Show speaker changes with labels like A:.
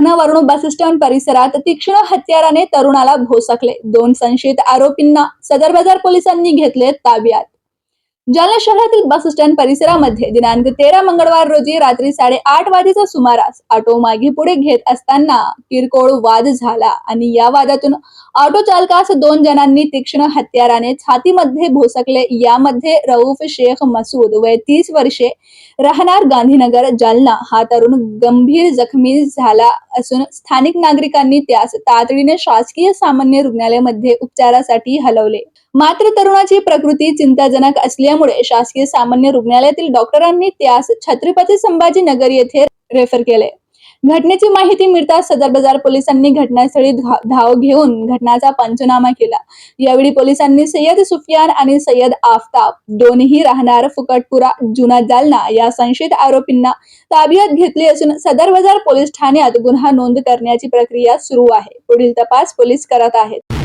A: वरुण bus stand परिसरात तीक्ष्ण हत्याराने तरुणाला भोसकले. दोन संशयित आरोपींना सदर बाजार पोलिसांनी घेतले ताब्यात. जालना शहरातील बस स्टँड परिसरामध्ये दिनांक तेरा मंगळवार रोजी रात्री साडेआठ वाजेच्या सुमारास ऑटो मागे पुढे घेत असताना किरकोळ वाद झाला आणि या वादातून ऑटो चालकास दोन जणांनी तीक्ष्ण हत्याराने छातीमध्ये भोसकले. यामध्ये रऊफ शेख मसूद वय तीस वर्षे राहणार गांधीनगर जालना. हा तरुण गंभीर जखमी झाला असून स्थानिक नागरिकांनी त्यास तातडीने शासकीय सामान्य रुग्णालयामध्ये उपचारासाठी हलवले. मात्र तरुणाची प्रकृती चिंताजनक असल्यामुळे शासकीय सामान्य रुग्णालयातील डॉक्टरांनी त्यास छत्रपती संभाजीनगर येथे रेफर केले. घटनेची माहिती मिळताच सदर बाजार पोलिसांनी घटनास्थळी धाव घेऊन घटनाचा पंचनामा केला. यावेळी पोलिसांनी सय्यद सुफियान आणि सय्यद आफताब दोन्ही राहणार फुकटपुरा जुना जालना या संशयित आरोपींना ताब्यात घेतली असून सदर बाजार पोलीस ठाण्यात गुन्हा नोंद करण्याची प्रक्रिया सुरू आहे. पुढील तपास पोलीस करत आहेत.